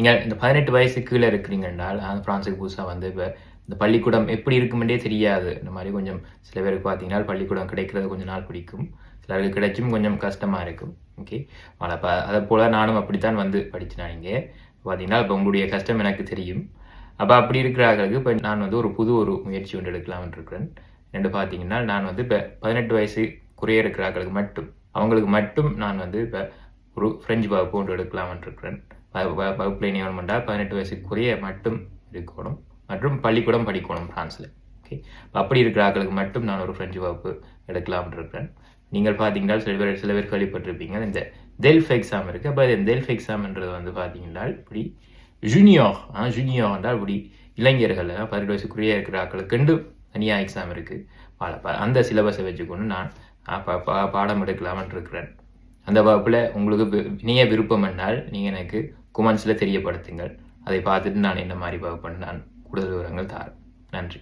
நீங்கள் இந்த பதினெட்டு வயசு கீழே இருக்கிறீங்க என்றால் அந்த புதுசாக வந்து இப்போ இந்த பள்ளிக்கூடம் எப்படி இருக்குமென்றே தெரியாது. இந்த மாதிரி கொஞ்சம் சில பேருக்கு பார்த்தீங்கன்னா பள்ளிக்கூடம் கிடைக்கிறது கொஞ்சம் நாள் பிடிக்கும். சிலருக்கு கிடைச்சும் கொஞ்சம் கஷ்டமாக இருக்கும். ஓகே? அப்போ அதை போல் நானும் அப்படித்தான் வந்து படித்தேன் இங்கே? பார்த்தீங்கன்னா இப்போ உங்களுடைய கஷ்டம் எனக்கு தெரியும். அப்போ அப்படி இருக்கிறார்களுக்கு இப்போ நான் வந்து ஒரு புது ஒரு முயற்சி ஒன்று எடுக்கலாம்னு இருக்கிறேன். ரெண்டு பார்த்தீங்கன்னா நான் வந்து இப்போ பதினெட்டு வயசு குறைய இருக்கிறார்களுக்கு மட்டும் அவங்களுக்கு மட்டும் நான் வந்து இப்போ ஒரு ஃப்ரெஞ்சு வகுப்பு ஒன்று எடுக்கலாம்னு இருக்கிறேன். வ- வ- வகுப்புல பதினெட்டு வயசுக்குரிய மட்டும் இருக்கணும். மற்றும் பள்ளிக்கூடம் படிக்கணும் ஃப்ரான்ஸில் ஓகே? அப்படி இருக்கிற ஆக்களுக்கு மட்டும் நான் ஒரு ஃப்ரெஞ்சு வகுப்பு எடுக்கலாம்னு இருக்கிறேன். நீங்கள் பார்த்தீங்கன்னா சில பேர் சில பேர் கேள்விப்பட்டிருப்பீங்க. இந்த டெல்ஃப் எக்ஸாம் இருக்குது அப்போ இந்த டெல்ஃப் எக்ஸாம்ன்றது வந்து பார்த்தீங்கன்னா இப்படி ஜூனியர் ஆ ஜூனியர் என்றால் இப்படி இளைஞர்கள் பதினெட்டு வயசுக்குரிய இருக்கிற ஆக்களுக்கு தனியாக எக்ஸாம் இருக்குது அந்த சிலபஸை வச்சுக்கொண்டு நான் பா- பா- பாடம் எடுக்கலாம்னு இருக்கிறேன். அந்த வகுப்பில் உங்களுக்கு இணைய விருப்பம் என்றால் நீங்கள் எனக்கு குமன்ஸில் தெரியப்படுத்துங்கள். அதை பார்த்துட்டு நான் என்ன மாதிரி வகுப்புன்னு நான் கூடுதல் விவரங்கள் தாரேன் நன்றி.